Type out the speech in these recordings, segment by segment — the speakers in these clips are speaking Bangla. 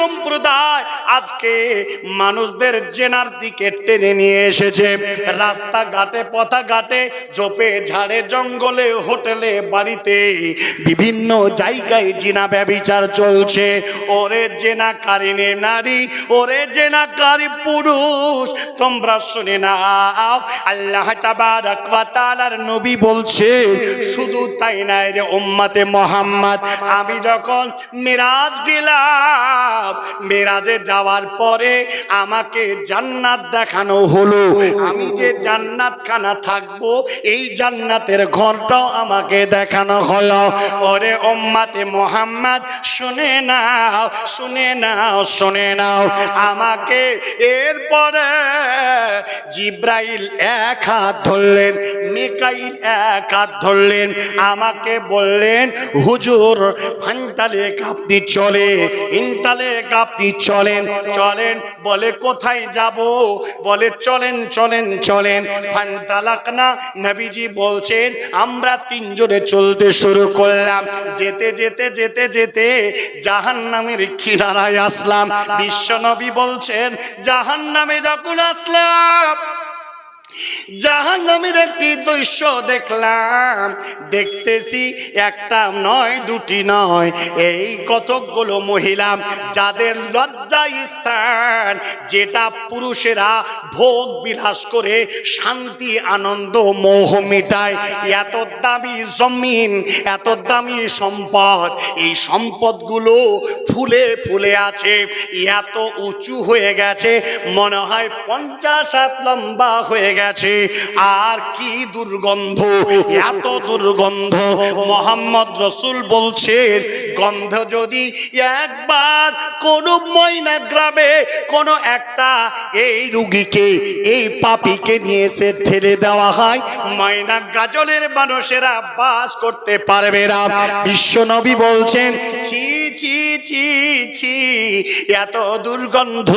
সম্প্রদায় আজকে মানুষদের জেনার দিকে টেনে নিয়ে এসেছে। রাস্তাঘাটে, পথাঘাটে জোপে ঝাড়ে, জঙ্গলে, হোটেলে, বাড়িতে বিভিন্ন জায়গায় জিনা ব্যবিচার চলছে। ওরে জেনাকারিনী নারী, ওরে জেনাকারী পুরুষ, তোমরা শুনে নাও, আল্লাহ তাআলার নবী বলছে, শুধু তাই নাই রে উম্মতে মোহাম্মদ, আমি যখন মিরাজ গেলাম, মিরাজে যাওয়ার পরে আমাকে জান্নাত দেখানো হলো। আমি যে জান্নাত খানা থাকব, এই জান্নাতের ঘরটাও আমাকে দেখানো হলো। ওরে উম্মতে মোহাম্মদ, শুনে নাও শুনে নাও শুনে নাও। আমাকে এরপরে জিব্রাইল এক হাত ধরলেন, মিকাইল এক হাত ধরলেন। আমাকে বললেন, হুজুর ফান্তালে আপনি চলে ইনতালে আপনি চলেন চলেন বলে কোথায় যাব? বলে চলেন চলেন চলেন। ফান্তালাক না নবীজি বলছেন, আমরা তিনজনে চলতে শুরু করলাম। যেতে যেতে যেতে যেতে জাহান নামের কিনারায় আসলাম বিশ্বনবী বলছেন জাহান নামে যখন আসলাম জাহান একটি দৃশ্য দেখলাম। দেখতেছি একটা নয়, দুটি নয়। এই কতকগুলো মহিলা যাদের লজ্জা স্থান, যেটা পুরুষেরা ভোগ বিলাস করে, শান্তি, আনন্দ, মোহ মিটায়। এত দামি জমিন, এত দামি সম্পদ, এই সম্পদগুলো ফুলে ফুলে আছে, এত উঁচু হয়ে গেছে, মনে হয় পঞ্চাশ হাত লম্বা হয়ে গেছে আর কি দুর্গন্ধ, এত দুর্গন্ধ। মোহাম্মদ রসুল বলছেন, গন্ধ যদি একবার কোন ময়না গ্রামে কোন একটা এই রুগীকে, এই পাপিকে নিয়ে এসে ঠেলে দেওয়া হয়, ময়না গাজলের মানুষেরা বাস করতে পারবে না। বিশ্বনবী বলছেন, ছি ছি ছি ছি, এত দুর্গন্ধ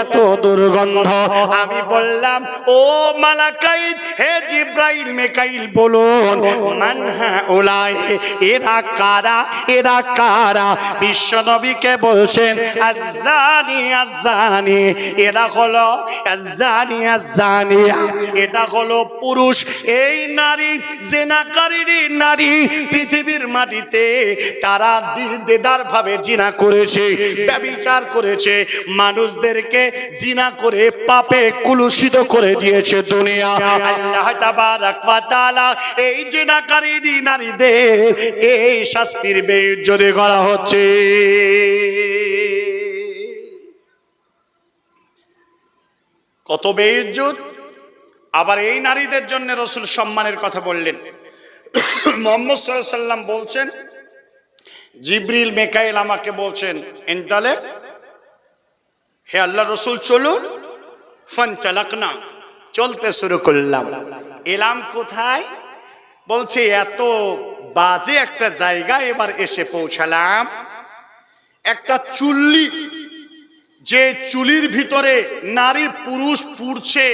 এত দুর্গন্ধ। আমি বললাম, ও মালাকাইল, হে জিব্রাইল, মেকাইল বলুন মানহা এরা কারা এরা কারা? বলছেন আজানি আজানি এরা হলো আজানি এটা হলো পুরুষ, এই নারী জেনাকারী নারী, পৃথিবীর মাটিতে তারা দেদার ভাবে জিনা করেছে, ব্যবিচার করেছে, মানুষদেরকে জিনা করে পাপে কুলুষিত করে দিয়েছে। দুনিয়া। আল্লাহ তাবারাক ওয়া তাআলা এই জিনাকারী নারীদের এই শাস্তির বেইজ্জতি করা হচ্ছে। কত বেইজ্জত? আবার এই নারীদের জন্য রসুল সম্মানের কথা বললেন। মোহাম্মদ সাল্লাম বলছেন, জিব্রিল, মেকাইল আমাকে বলছেন এন্টালে হে আল্লাহ রসুল, চলুন ফন চালাক না চলতে শুরু করলাম। এলাম কোথায়? বলছে, এত বাজে একটা জায়গা এবার এসে পৌঁছালাম। একটা চুল্লি, যে চুলির ভিতরে নারী পুরুষ পুড়ছে,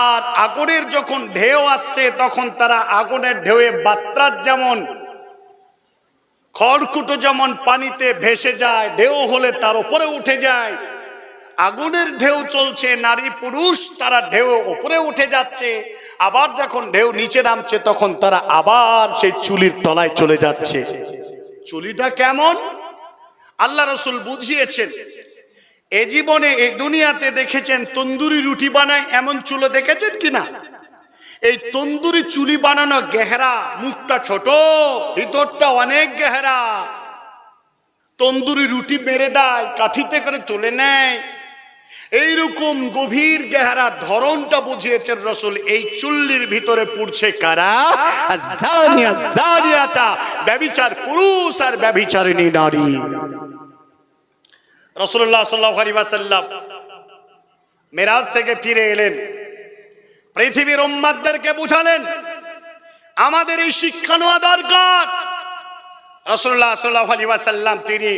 আর আগুনের যখন ঢেউ আসছে, তখন তারা আগুনের ঢেউয়ে বাত্রার যেমন, খড়কুটো যেমন পানিতে ভেসে যায়, ঢেউ হলে তার উপরে উঠে যায়। আগুনের ঢেউ চলছে, নারী পুরুষ তারা ঢেউ উপরে উঠে যাচ্ছে, আবার যখন ঢেউ নিচে নামছে তখন তারা আবার সেই চুলির তলায় চলে যাচ্ছে। চুলিটা কেমন? আল্লাহ রসুল বুঝিয়েছেন, এ জীবনে এই দুনিয়াতে দেখেছেন তন্দুরি রুটি বানায়, এমন চুলো দেখেছেন কিনা? এই তন্দুরি চুলি বানানো গেহরা, মুখটা ছোট, ভিতরটা অনেক গেহরা। তন্দুরি রুটি মেরে দেয়, কাঠিতে করে তুলে নেয় এইরকম গভীর গেহারা ধরনটা বুঝিয়েছেন রসুল, এই চুল্লির ভিতরে পুড়ছে কারা? ব্যবিচার পুরুষ আর ব্যবিচারিণী নারী। রসুল্লাহ সাল্লাহ মেরাজ থেকে ফিরে এলেন। পৃথিবীর উম্মাদদেরকে বুঝালেন, আমাদের এই শিক্ষা নেওয়া দরকার। রসুল্লাহ সাল্লাহ আলী ওয়াসাল্লাম তিনি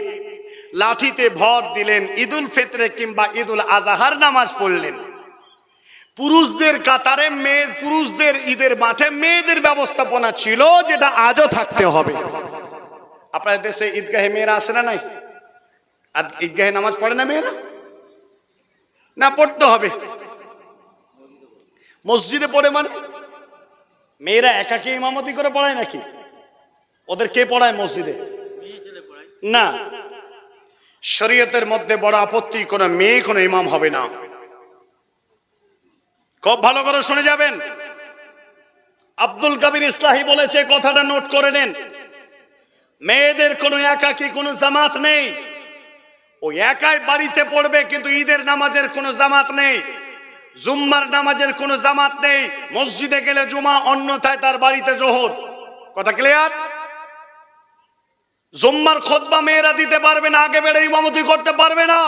লাঠিতে ভর দিলেন, ঈদুল ফিতরে কিংবা ঈদুল আজাহার নামাজ পড়লেন। পুরুষদের কাতারে মেয়ে, পুরুষদের ঈদের মাঠে মেয়েদের ব্যবস্থাপনা ছিল যেটা আজও থাকতে হবে। আপনাদের দেশে ঈদগাহে মেয়েরা আসে না নাই? আর ঈদগাহে নামাজ পড়ে না মেয়েরা? না, পড়তে হবে। মসজিদে পড়ে মানে? মেয়েরা একাকে ইমামতি করে পড়ায় নাকি? ওদের কে পড়ায় মসজিদে? না। শরীয়তের মধ্যে বড় আপত্তি, কোনো মেয়ে, কোনো ইমাম হবে না। খুব ভালো করে শুনে যাবেন। আব্দুল কবির ইসলাহি বলেছে, কথাটা নোট করে নেন। মেয়েদের কোনো একাকি, কোনো জামাত নেই। ও একাই বাড়িতে পড়বে, কিন্তু ঈদের নামাজের কোনো জামাত নেই। জুম্মার নামাজের কোনো জামাত নেই। মসজিদে গেলে জুমা, অন্যথায় তার বাড়িতে জোহর। কথা ক্লিয়ার জুম্মার খোদবা মেয়েরা দিতে পারবে না, আগে বেড়ে ইমামতি করতে পারবে না।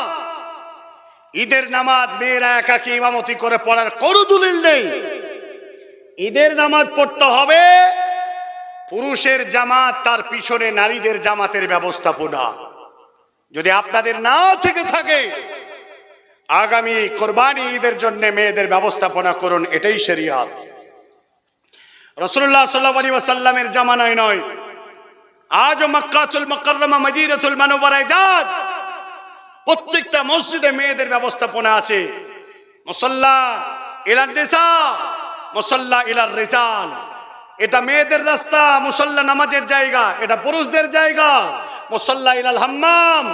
ঈদের নামাজ মেয়েরা একাকি ইমামতি করে পড়ার কোনো দলিল নেই। ঈদের নামাজ পড়তে হবে, পুরুষের জামাত তার পিছনে নারীদের জামাতের ব্যবস্থাপনা। যদি আপনাদের না থেকে থাকে, আগামী কোরবানি ঈদের জন্য মেয়েদের ব্যবস্থাপনা করুন, এটাই শরিয়াত। রসুল্লাহ সাল্লাহ আলী ওয়াসাল্লামের জামানায় নয় আজও মক্কাতুল মকররমা, মদিনাতুল মানবরায় যান। প্রত্যেকটা মসজিদে মেয়েদের ব্যবস্থাপনা আছে। মুসল্লা ইলার নিসা, মুসল্লা ইলার রেজাল। এটা মেয়েদের রাস্তা, মুসল্লা নামাজের জায়গা, এটা পুরুষদের জায়গা। মুসল্লা ইলাল হাম্মাম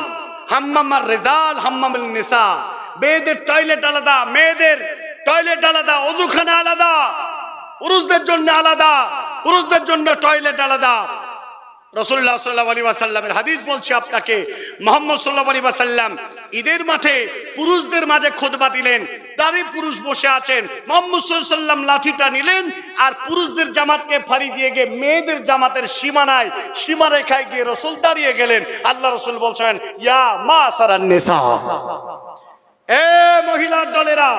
হাম্মাম আর রেজাল, হাম্মাম নিসা। মেয়েদের টয়লেট আলাদা, মেয়েদের টয়লেট আলাদা অজুখানা আলাদা। পুরুষদের জন্য আলাদা, পুরুষদের জন্য টয়লেট আলাদা। রসুল্লাহ সাল্লাহ আলী ওয়াসাল্লামের হাদিস বলছি আপনাকে, মোহাম্মদ সাল্লাহ আলী ওয়াসাল্লাম ঈদের মাঠে পুরুষদের মাঝে খোদবা দিলেন দাঁড়ি পুরুষ বসে আছেন, মোহাম্মদ সাল্লাম লাঠিটা নিলেন আর পুরুষদের জামাতকে ফাড়ি দিয়ে গিয়ে মেয়েদের জামাতের সীমানায় সীমা রেখায় গিয়ে রসুল দাঁড়িয়ে গেলেন। আল্লাহ রসুল বলছেন, ইয়া মা সারান নেশা এ মহিলার দলেরা,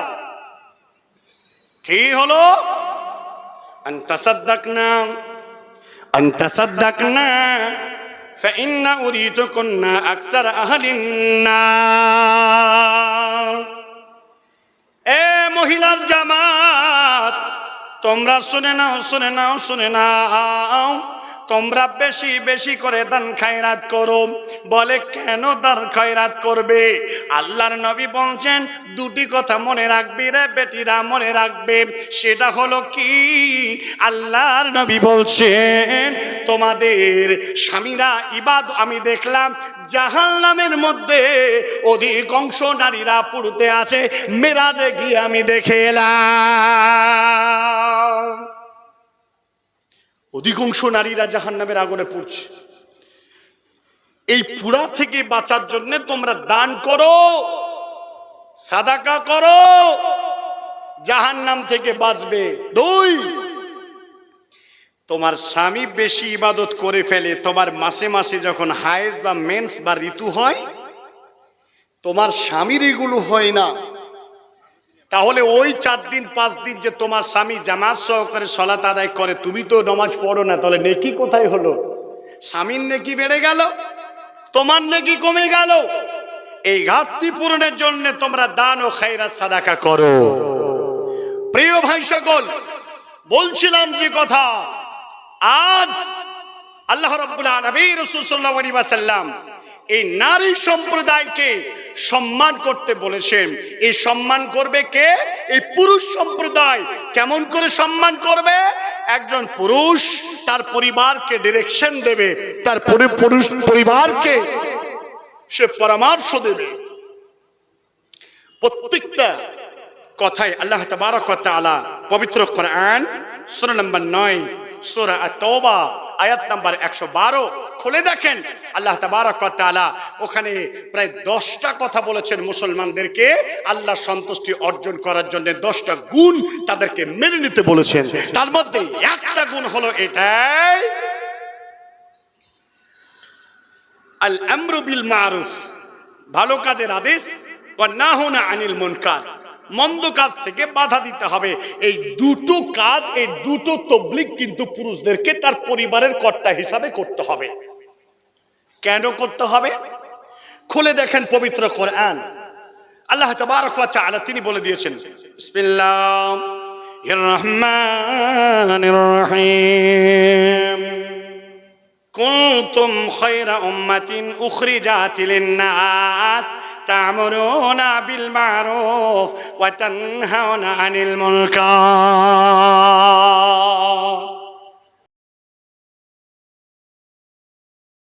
কি হলো? আন্তাসাদ্দাকনা أن تصدقنا فإن أريدكن أكثر أهل النار এ মহিলার জামাত তোমরা শুনে নাও শুনে নাও শুনে নাও তোমরা বেশি বেশি করে দান খায়রাত করো। বলে, কেন দান খয়রাত করবে? আল্লাহর নবী বলছেন, দুটি কথা মনে রাখবি রে বেটিরা, মনে রাখবে। সেটা হলো কি? আল্লাহর নবী বলছেন, তোমাদের স্বামীরা ইবাদ, আমি দেখলাম জাহান্নামের মধ্যে অধিকাংশ নারীরা পুরুতে আছে। মেরাজে গিয়ে আমি দেখে এলাম। অধিকাংশ নারীরা জাহান্নামের আগুনে পড়ছে। এই পুরা থেকে বাঁচার জন্য তোমরা দান করো, সাদাকা করো, জাহান্নাম থেকে বাঁচবে। দুই, তোমার স্বামী বেশি ইবাদত করে ফেলে, তোমার মাসে মাসে যখন হায়েজ বা মেন্স বা ঋতু হয়, তোমার স্বামীর এগুলো হয় না। তাহলে ওই চার দিন, পাঁচ দিন যে তোমার স্বামী জামাত সহকারে সলাত আদায় করে, তুমি তো নমাজ পড়ো না, তাহলে নেকি কোথায় হলো? স্বামীর নেকি বেড়ে গেল, তোমার নেকি কমে গেল। এই ঘাটতি পূরণের জন্য তোমরা দান ও খাইরা সাদাকা করো। প্রিয় ভাই সকল, বলছিলাম যে কথা, আজ আল্লাহ রাব্বুল আলামিন রাসূল আলাইহি ওয়াসাল্লাম এই নারী সম্প্রদায়কে সম্মান করতে বলেছেন। এই সম্মান করবে কে? এই পুরুষ সম্প্রদায়। কেমন করে সম্মান করবে? একজন পুরুষ তার পরিবারকে ডিরেকশন দেবে। তার পুরুষ পরিবারকে সে পরামর্শ দেবে। প্রত্যেকটা কথায় আল্লাহ তাবারক তাআলা পবিত্র কোরআন, সূরা নম্বর 9 সূরা আত-তাওবা। আয়াত নাম্বার 112 খুলে দেখেন। আল্লাহ ওয়া ওখানে প্রায় 10টা কথা বলেছেন মুসলমানদেরকে। আল্লাহ সন্তুষ্টি অর্জন করার জন্য 10টা গুণ তাদেরকে মেনে নিতে বলেছেন। তার মধ্যে একটা গুণ হলো এটাই। আল আমরু বিল মারুফ ভালো কাজের আদেশ। ও না হোনা আনিল মুনকার। মন্দ কাজ থেকে বাধা দিতে হবে। এই দুটো কাজ, এই দুটো তবলিক কিন্তু পুরুষদেরকে তার পরিবারের কর্তা হিসাবে করতে হবে। কেন করতে হবে? খুলে দেখেন পবিত্র কোরআন। আল্লাহ তাআলা তিনি বলে দিয়েছেন কুনতুম খায়রা উম্মাতিন উখরিজাত লিন-নাস। নাস تأمرون بالمعروف وتنهون عن المنكر.